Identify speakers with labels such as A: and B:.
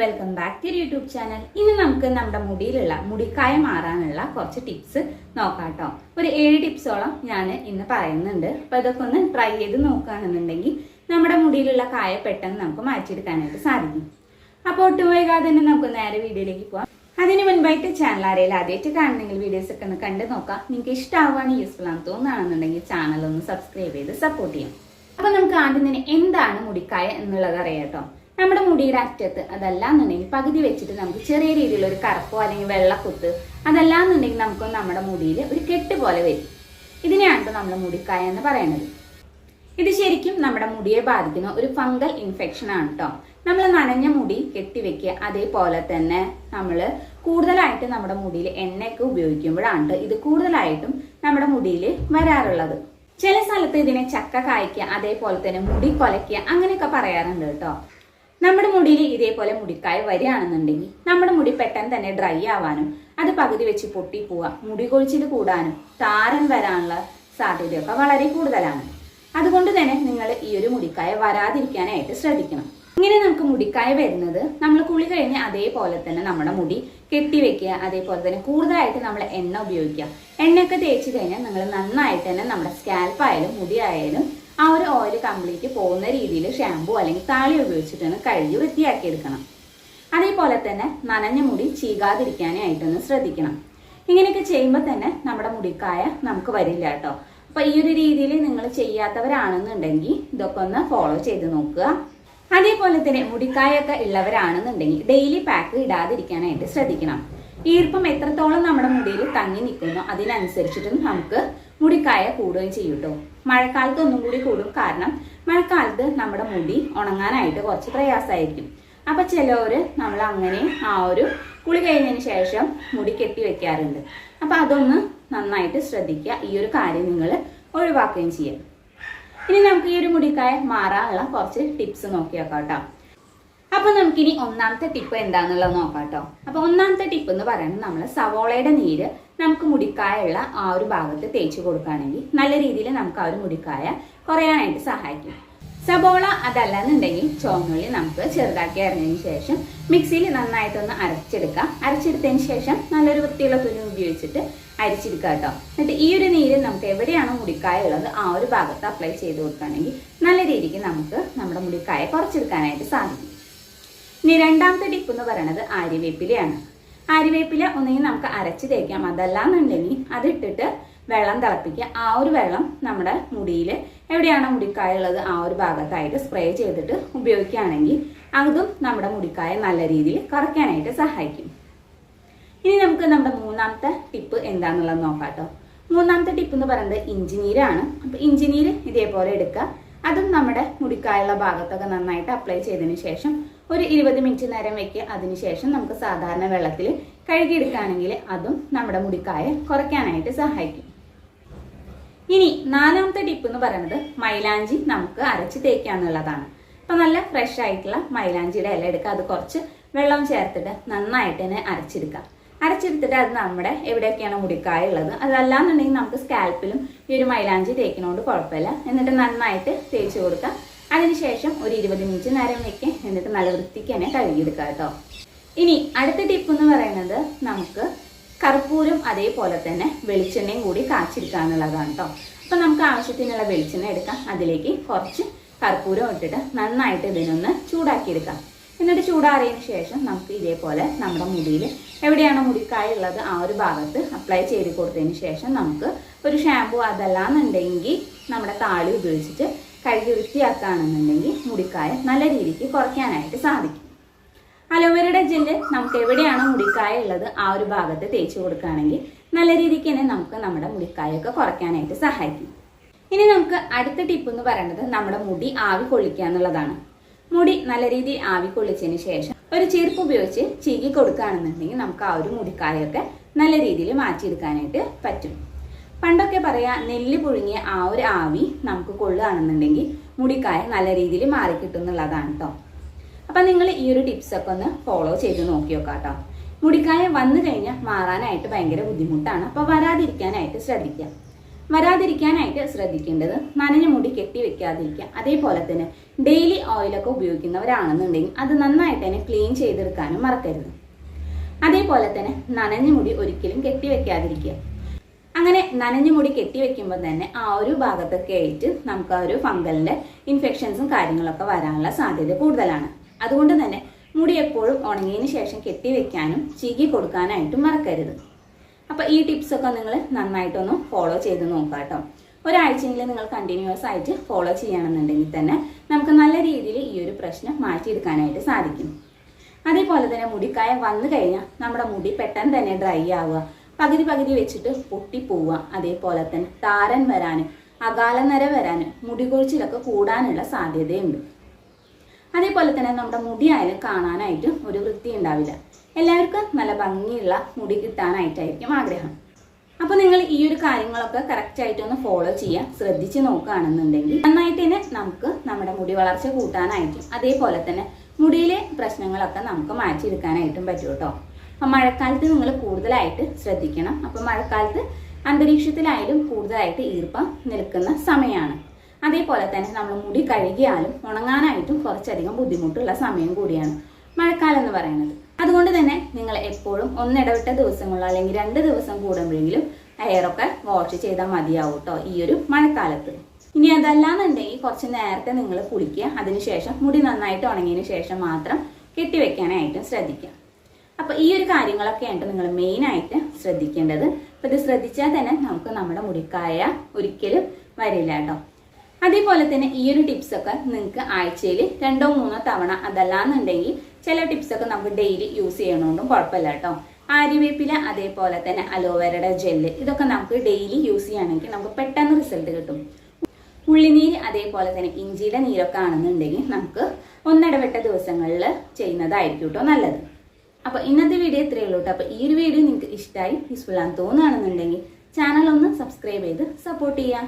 A: Welcome back to YouTube channel ഇന്ന് നമുക്ക് നമ്മുടെ മുടിയിലുള്ള മുടിക്കായ മാറാനുള്ള കുറച്ച് ടിപ്സ് നോക്കാം കേട്ടോ ഒരു ഏഴ് ടിപ്സോളം ഞാൻ ഇന്ന് പറയുന്നുണ്ട്. അപ്പൊ ഇതൊക്കെ ഒന്ന് ട്രൈ ചെയ്ത് നോക്കുകയാണെന്നുണ്ടെങ്കിൽ നമ്മുടെ മുടിയിലുള്ള കായ പെട്ടെന്ന് നമുക്ക് മാറ്റിയെടുക്കാനായിട്ട് സാധിക്കും. അപ്പോൾ ഒട്ടും വൈകാതെ തന്നെ നമുക്ക് നേരെ വീഡിയോയിലേക്ക് പോവാം. അതിന് മുൻപായിട്ട് ചാനൽ ആരെയും ആദ്യമായിട്ട് കാണണമെങ്കിൽ വീഡിയോസ് ഒക്കെ ഒന്ന് കണ്ട് നോക്കാം. നിങ്ങൾക്ക് ഇഷ്ടമാവുകയാണ് യൂസ്ഫുൾ ആണെന്ന് തോന്നുകയാണെന്നുണ്ടെങ്കിൽ ചാനൽ ഒന്ന് സബ്സ്ക്രൈബ് ചെയ്ത് സപ്പോർട്ട് ചെയ്യാം അപ്പൊ നമുക്ക് ആദ്യം തന്നെ എന്താണ് മുടിക്കായ എന്നുള്ളത് അറിയാം കേട്ടോ നമ്മുടെ മുടിയുടെ അറ്റത്ത് അതല്ലാന്നുണ്ടെങ്കിൽ പകുതി വെച്ചിട്ട് നമുക്ക് ചെറിയ രീതിയിലുള്ള ഒരു കറുപ്പോ അല്ലെങ്കിൽ വെള്ളക്കുത്ത് അതല്ലാന്നുണ്ടെങ്കിൽ നമുക്ക് നമ്മുടെ മുടിയിൽ ഒരു കെട്ട് പോലെ വരും. ഇതിനെയാണ് നമ്മുടെ മുടിക്കായ എന്ന് പറയുന്നത്. ഇത് ശരിക്കും നമ്മുടെ മുടിയെ ബാധിക്കുന്ന ഒരു ഫംഗൽ ഇൻഫെക്ഷൻ ആണ് കേട്ടോ നമ്മൾ നനഞ്ഞ മുടി കെട്ടിവെക്കുക അതേപോലെ തന്നെ നമ്മൾ കൂടുതലായിട്ട് നമ്മുടെ മുടിയിൽ എണ്ണയൊക്കെ ഉപയോഗിക്കുമ്പോഴാണ് ഇത് കൂടുതലായിട്ടും നമ്മുടെ മുടിയിൽ വരാറുള്ളത്. ചില സ്ഥലത്ത് ഇതിനെ ചക്ക കായ്ക്കുക അതേപോലെ തന്നെ മുടി കൊലയ്ക്കുക അങ്ങനെയൊക്കെ പറയാറുണ്ട് കേട്ടോ നമ്മുടെ മുടിയിൽ ഇതേപോലെ മുടിക്കായ വരികയാണെന്നുണ്ടെങ്കിൽ നമ്മുടെ മുടി പെട്ടെന്ന് തന്നെ ഡ്രൈ ആവാനും അത് പകുതി വെച്ച് പൊട്ടി പോവുക മുടി കൊഴിച്ചിൽ കൂടാനും താരൻ വരാനുള്ള സാധ്യതയൊക്കെ വളരെ കൂടുതലാണ്. അതുകൊണ്ട് തന്നെ നിങ്ങൾ ഈ ഒരു മുടിക്കായ വരാതിരിക്കാനായിട്ട് ശ്രദ്ധിക്കണം. ഇങ്ങനെ നമുക്ക് മുടിക്കായ വരുന്നത് നമ്മൾ കുളി കഴിഞ്ഞ് അതേപോലെ തന്നെ നമ്മുടെ മുടി കെട്ടിവെക്കുക അതേപോലെ തന്നെ കൂടുതലായിട്ട് നമ്മൾ എണ്ണ ഉപയോഗിക്കുക. എണ്ണയൊക്കെ തേച്ച് കഴിഞ്ഞാൽ നിങ്ങൾ നന്നായിട്ട് തന്നെ നമ്മുടെ സ്കാൽപ്പായാലും മുടി ആയാലും ആ ഒരു ഓയിൽ കംപ്ലീറ്റ് പോകുന്ന രീതിയിൽ ഷാമ്പു അല്ലെങ്കിൽ താളി ഉപയോഗിച്ചിട്ടൊന്ന് കഴുകി വൃത്തിയാക്കി എടുക്കണം. അതേപോലെ തന്നെ നനഞ്ഞ മുടി ചീകാതിരിക്കാനായിട്ടൊന്ന് ശ്രദ്ധിക്കണം. ഇങ്ങനെയൊക്കെ ചെയ്യുമ്പോൾ തന്നെ നമ്മുടെ മുടിക്കായ നമുക്ക് വരില്ല കേട്ടോ. അപ്പൊ ഈ ഒരു രീതിയിൽ നിങ്ങൾ ചെയ്യാത്തവരാണെന്നുണ്ടെങ്കിൽ ഇതൊക്കെ ഒന്ന് ഫോളോ ചെയ്ത് നോക്കുക. അതേപോലെ തന്നെ മുടിക്കായൊക്കെ ഉള്ളവരാണെന്നുണ്ടെങ്കിൽ ഡെയിലി പാക്ക് ഇടാതിരിക്കാനായിട്ട് ശ്രദ്ധിക്കണം. ഈർപ്പം എത്രത്തോളം നമ്മുടെ മുടിയിൽ തങ്ങി നിൽക്കുന്നു അതിനനുസരിച്ചിട്ടും നമുക്ക് മുടിക്കായ കൂടുകയും ചെയ്യും കേട്ടോ മഴക്കാലത്ത് ഒന്നും കൂടി കൂടും കാരണം മഴക്കാലത്ത് നമ്മുടെ മുടി ഉണങ്ങാനായിട്ട് കുറച്ച് പ്രയാസമായിരിക്കും. അപ്പൊ ചിലവര് നമ്മൾ അങ്ങനെ ആ ഒരു കുളി കഴിഞ്ഞതിന് ശേഷം മുടി കെട്ടി വെക്കാറുണ്ട്. അപ്പൊ അതൊന്ന് നന്നായിട്ട് ശ്രദ്ധിക്കുക. ഈ ഒരു കാര്യം നിങ്ങൾ ഒഴിവാക്കുകയും ചെയ്യാം ഇനി നമുക്ക് ഈ ഒരു മുടിക്കായ മാറാനുള്ള കുറച്ച് ടിപ്സ് നോക്കിയേക്കാം കേട്ടോ അപ്പൊ നമുക്കിനി ഒന്നാമത്തെ ടിപ്പ് എന്താണെന്നുള്ളത് നോക്കാം കേട്ടോ അപ്പൊ ഒന്നാമത്തെ ടിപ്പ് എന്ന് പറയുന്നത് നമ്മൾ സവോളയുടെ നീര് നമുക്ക് മുടിക്കായുള്ള ആ ഒരു ഭാഗത്ത് തേച്ച് കൊടുക്കുകയാണെങ്കിൽ നല്ല രീതിയിൽ നമുക്ക് ആ ഒരു മുടിക്കായ കുറയാനായിട്ട് സഹായിക്കും. സബോള അതല്ല എന്നുണ്ടെങ്കിൽ ചുവന്നുള്ളി നമുക്ക് ചെറുതാക്കി അരിഞ്ഞതിന് ശേഷം മിക്സിയിൽ നന്നായിട്ടൊന്ന് അരച്ചെടുക്കാം. അരച്ചെടുത്തതിന് ശേഷം നല്ലൊരു വൃത്തിയുള്ള തുണി ഉപയോഗിച്ചിട്ട് അരിച്ചെടുക്കുക കേട്ടോ എന്നിട്ട് ഈ ഒരു നീര് നമുക്ക് എവിടെയാണോ മുടിക്കായ ഉള്ളത് ആ ഒരു ഭാഗത്ത് അപ്ലൈ ചെയ്ത് കൊടുക്കുകയാണെങ്കിൽ നല്ല രീതിക്ക് നമുക്ക് നമ്മുടെ മുടിക്കായ കുറച്ചെടുക്കാനായിട്ട് സാധിക്കും. ഇനി രണ്ടാമത്തെ ടിപ്പ് എന്ന് പറയുന്നത് ആര്യവേപ്പിലയാണ് ആര്യവേപ്പില ഒന്നെങ്കിൽ നമുക്ക് അരച്ച് തേക്കാം. അതല്ലാന്നുണ്ടെങ്കിൽ അതിട്ടിട്ട് വെള്ളം തിളപ്പിക്കുക. ആ ഒരു വെള്ളം നമ്മുടെ മുടിയിൽ എവിടെയാണ് മുടിക്കായ ഉള്ളത് ആ ഒരു ഭാഗത്തായിട്ട് സ്പ്രേ ചെയ്തിട്ട് ഉപയോഗിക്കുകയാണെങ്കിൽ അതും നമ്മുടെ മുടിക്കായ നല്ല രീതിയിൽ കുറയ്ക്കാനായിട്ട് സഹായിക്കും. ഇനി നമുക്ക് നമ്മുടെ മൂന്നാമത്തെ ടിപ്പ് എന്താണെന്നുള്ളത് നോക്കാം കേട്ടോ. മൂന്നാമത്തെ ടിപ്പ് എന്ന് പറയുന്നത് ഇഞ്ചിനീരാണ്. അപ്പൊ ഇഞ്ചിനീര് ഇതേപോലെ എടുക്കുക. അതും നമ്മുടെ മുടിക്കായുള്ള ഭാഗത്തൊക്കെ നന്നായിട്ട് അപ്ലൈ ചെയ്തതിന് ശേഷം ഒരു ഇരുപത് മിനിറ്റ് നേരം വെക്കുക അതിനുശേഷം നമുക്ക് സാധാരണ വെള്ളത്തിൽ കഴുകിയെടുക്കുകയാണെങ്കിൽ അതും നമ്മുടെ മുടിക്കായ കുറയ്ക്കാനായിട്ട് സഹായിക്കും. ഇനി നാലാമത്തെ ടിപ്പ് എന്ന് പറയുന്നത് മൈലാഞ്ചി നമുക്ക് അരച്ച് തേക്കുക എന്നുള്ളതാണ്. അപ്പൊ നല്ല ഫ്രഷ് ആയിട്ടുള്ള മൈലാഞ്ചിയുടെ ഇല എടുക്കുക. അത് കുറച്ച് വെള്ളം ചേർത്തിട്ട് നന്നായിട്ട് തന്നെ അരച്ചെടുക്കുക. അരച്ചെടുത്തിട്ട് അത് നമ്മുടെ എവിടെയൊക്കെയാണ് മുടിക്കായ ഉള്ളത്. അതല്ലാന്നുണ്ടെങ്കിൽ നമുക്ക് സ്കാൽപ്പിലും ഈ ഒരു മൈലാഞ്ചി തേക്കുന്നതുകൊണ്ട് കുഴപ്പമില്ല. എന്നിട്ട് നന്നായിട്ട് തേച്ച് കൊടുക്കാം. അതിനുശേഷം ഒരു ഇരുപത് മിനിറ്റ് നേരം വെക്കുക എന്നിട്ട് നല്ല വൃത്തിക്ക് തന്നെ കഴുകിയെടുക്കുക കേട്ടോ. ഇനി അടുത്ത ടിപ്പ് എന്ന് പറയുന്നത് നമുക്ക് കർപ്പൂരം അതേപോലെ തന്നെ വെളിച്ചെണ്ണയും കൂടി കാച്ചെടുക്കുക എന്നുള്ളതാണ് കേട്ടോ. അപ്പൊ നമുക്ക് ആവശ്യത്തിനുള്ള വെളിച്ചെണ്ണ എടുക്കാം. അതിലേക്ക് കുറച്ച് കർപ്പൂരം ഇട്ടിട്ട് നന്നായിട്ട് ഇതിനൊന്ന് ചൂടാക്കിയെടുക്കാം. എന്നിട്ട് ചൂടാറിയതിന് ശേഷം നമുക്ക് ഇതേപോലെ നമ്മുടെ മുടിയിൽ എവിടെയാണോ മുടിക്കായ ഉള്ളത് ആ ഒരു ഭാഗത്ത് അപ്ലൈ ചെയ്ത് കൊടുത്തതിന് ശേഷം നമുക്ക് ഒരു ഷാമ്പു അതല്ലാന്നുണ്ടെങ്കിൽ നമ്മുടെ താളി ഉപയോഗിച്ചിട്ട് കഴുകി വൃത്തിയാക്കുകയാണെന്നുണ്ടെങ്കിൽ മുടിക്കായ നല്ല രീതിക്ക് കുറയ്ക്കാനായിട്ട് സാധിക്കും. അലോവേരയുടെ ജെല്ല് നമുക്ക് എവിടെയാണോ മുടിക്കായ ഉള്ളത് ആ ഒരു ഭാഗത്ത് തേച്ച് കൊടുക്കുകയാണെങ്കിൽ നല്ല രീതിക്ക് തന്നെ നമുക്ക് നമ്മുടെ മുടിക്കായൊക്കെ കുറയ്ക്കാനായിട്ട് സഹായിക്കും. ഇനി നമുക്ക് അടുത്ത ടിപ്പ് എന്ന് പറയുന്നത് നമ്മുടെ മുടി ആവി കൊള്ളിക്കുക എന്നുള്ളതാണ്. മുടി നല്ല രീതിയിൽ ആവിക്കൊള്ളിച്ചതിന് ശേഷം ഒരു ചെരുപ്പ് ഉപയോഗിച്ച് ചീകി കൊടുക്കുകയാണെന്നുണ്ടെങ്കിൽ നമുക്ക് ആ ഒരു മുടിക്കായൊക്കെ നല്ല രീതിയിൽ മാറ്റിയെടുക്കാനായിട്ട് പറ്റും. പണ്ടൊക്കെ പറയാ നെല്ല് പുഴുങ്ങിയ ആ ഒരു ആവി നമുക്ക് കൊള്ളുകയാണെന്നുണ്ടെങ്കിൽ മുടിക്കായ നല്ല രീതിയിൽ മാറിക്കിട്ടും എന്നുള്ളതാണ് കേട്ടോ അപ്പൊ നിങ്ങൾ ഈ ഒരു ടിപ്സൊക്കെ ഒന്ന് ഫോളോ ചെയ്ത് നോക്കി നോക്കാം കേട്ടോ മുടിക്കായ വന്നു കഴിഞ്ഞാൽ മാറാനായിട്ട് ഭയങ്കര ബുദ്ധിമുട്ടാണ്. അപ്പൊ വരാതിരിക്കാനായിട്ട് ശ്രദ്ധിക്കുക. വരാതിരിക്കാനായിട്ട് ശ്രദ്ധിക്കേണ്ടത് നനഞ്ഞ മുടി കെട്ടി വെക്കാതിരിക്കുക. അതേപോലെ തന്നെ ഡെയിലി ഓയിലൊക്കെ ഉപയോഗിക്കുന്നവരാണെന്നുണ്ടെങ്കിൽ അത് നന്നായിട്ട് തന്നെ ക്ലീൻ ചെയ്തെടുക്കാനും മറക്കരുത്. അതേപോലെ തന്നെ നനഞ്ഞ മുടി ഒരിക്കലും കെട്ടി വെക്കാതിരിക്കുക. അങ്ങനെ നനഞ്ഞ മുടി കെട്ടി വെക്കുമ്പോൾ തന്നെ ആ ഒരു ഭാഗത്തൊക്കെ ആയിട്ട് നമുക്ക് ആ ഒരു ഫംഗലിന്റെ ഇൻഫെക്ഷൻസും കാര്യങ്ങളൊക്കെ വരാനുള്ള സാധ്യത കൂടുതലാണ്. അതുകൊണ്ട് തന്നെ മുടി എപ്പോഴും ഉണങ്ങിയതിന് ശേഷം കെട്ടി വെക്കാനും ചീകി കൊടുക്കാനായിട്ടും മറക്കരുത്. അപ്പൊ ഈ ടിപ്സ് ഒക്കെ നിങ്ങൾ നന്നായിട്ടൊന്ന് ഫോളോ ചെയ്ത് നോക്കാം കേട്ടോ. ഒരാഴ്ചയെങ്കിലും നിങ്ങൾ കണ്ടിന്യൂസ് ആയിട്ട് ഫോളോ ചെയ്യണമെന്നുണ്ടെങ്കിൽ തന്നെ നമുക്ക് നല്ല രീതിയിൽ ഈ ഒരു പ്രശ്നം മാറ്റിയെടുക്കാനായിട്ട് സാധിക്കും. അതേപോലെ തന്നെ മുടിക്കായ വന്നു കഴിഞ്ഞാൽ നമ്മുടെ മുടി പെട്ടെന്ന് തന്നെ ഡ്രൈ ആവുക പകുതി പകുതി വെച്ചിട്ട് പൊട്ടിപ്പോവുക അതേപോലെ തന്നെ താരൻ വരാനും അകാലനര വരാൻ മുടി കൊഴിച്ചിലൊക്കെ കൂടാനുള്ള സാധ്യതയുണ്ട്. അതേപോലെ തന്നെ നമ്മുടെ മുടിയായാലും കാണാനായിട്ട് ഒരു വൃത്തി ഉണ്ടാവില്ല എല്ലാവർക്കും നല്ല ഭംഗിയുള്ള മുടി കിട്ടാനായിട്ടായിരിക്കും ആഗ്രഹം. അപ്പോൾ നിങ്ങൾ ഈ ഒരു കാര്യങ്ങളൊക്കെ ഒന്ന് ഫോളോ ചെയ്യാൻ ശ്രദ്ധിച്ച് നോക്കുകയാണെന്നുണ്ടെങ്കിൽ നന്നായിട്ട് തന്നെ നമുക്ക് നമ്മുടെ മുടി വളർച്ച കൂട്ടാനായിട്ടും അതേപോലെ തന്നെ മുടിയിലെ പ്രശ്നങ്ങളൊക്കെ നമുക്ക് മാറ്റിയെടുക്കാനായിട്ടും പറ്റും കേട്ടോ. അപ്പം മഴക്കാലത്ത് നിങ്ങൾ കൂടുതലായിട്ട് ശ്രദ്ധിക്കണം. അപ്പം മഴക്കാലത്ത് അന്തരീക്ഷത്തിലായാലും കൂടുതലായിട്ട് ഈർപ്പം നിൽക്കുന്ന സമയമാണ്. അതേപോലെ തന്നെ നമ്മൾ മുടി കഴുകിയാലും ഉണങ്ങാനായിട്ടും കുറച്ചധികം ബുദ്ധിമുട്ടുള്ള സമയം കൂടിയാണ് മഴക്കാലം എന്ന് പറയുന്നത്. തന്നെ നിങ്ങൾ എപ്പോഴും ഒന്നിടവിട്ട ദിവസങ്ങളോ അല്ലെങ്കിൽ രണ്ട് ദിവസം കൂടുമ്പോഴെങ്കിലും എയറൊക്കെ വാഷ് ചെയ്താൽ മതിയാവും കേട്ടോ ഈ ഒരു മഴക്കാലത്ത്. ഇനി അതല്ലാന്നുണ്ടെങ്കിൽ കുറച്ച് നേരത്തെ നിങ്ങൾ കുളിക്കുക. അതിനുശേഷം മുടി നന്നായിട്ട് ഉണങ്ങിയതിന് ശേഷം മാത്രം കെട്ടിവെക്കാനായിട്ടും ശ്രദ്ധിക്കുക. അപ്പൊ ഈ ഒരു കാര്യങ്ങളൊക്കെ ആയിട്ട് നിങ്ങൾ മെയിൻ ആയിട്ട് ശ്രദ്ധിക്കേണ്ടത്. അപ്പൊ ഇത് ശ്രദ്ധിച്ചാൽ തന്നെ നമുക്ക് നമ്മുടെ മുടിക്കായ ഒരിക്കലും വരില്ല കേട്ടോ അതേപോലെ തന്നെ ഈ ഒരു ടിപ്സ് ഒക്കെ നിങ്ങൾക്ക് ആഴ്ചയിൽ രണ്ടോ മൂന്നോ തവണ അതല്ലാന്നുണ്ടെങ്കിൽ ചില ടിപ്സൊക്കെ നമുക്ക് ഡെയിലി യൂസ് ചെയ്യണോണ്ടും കുഴപ്പമില്ല കേട്ടോ. ആര്യവേപ്പില അതേപോലെ തന്നെ അലോവേരയുടെ ജെല്ല് ഇതൊക്കെ നമുക്ക് ഡെയിലി യൂസ് ചെയ്യുകയാണെങ്കിൽ നമുക്ക് പെട്ടെന്ന് റിസൾട്ട് കിട്ടും. ഉള്ളിനീര് അതേപോലെ തന്നെ ഇഞ്ചിയുടെ നീരൊക്കെ ആണെന്നുണ്ടെങ്കിൽ നമുക്ക് ഒന്നിടവിട്ട ദിവസങ്ങളിൽ ചെയ്യുന്നതായിരിക്കും കേട്ടോ നല്ലത്. അപ്പൊ ഇന്നത്തെ വീഡിയോ ഇത്രയേ ഉള്ളൂ കേട്ടോ. അപ്പൊ ഈ ഒരു വീഡിയോ നിങ്ങൾക്ക് ഇഷ്ടമായി യൂസ്ഫുൾ ആണെന്ന് തോന്നുകയാണെന്നുണ്ടെങ്കിൽ ചാനൽ ഒന്ന് സബ്സ്ക്രൈബ് ചെയ്ത് സപ്പോർട്ട് ചെയ്യാം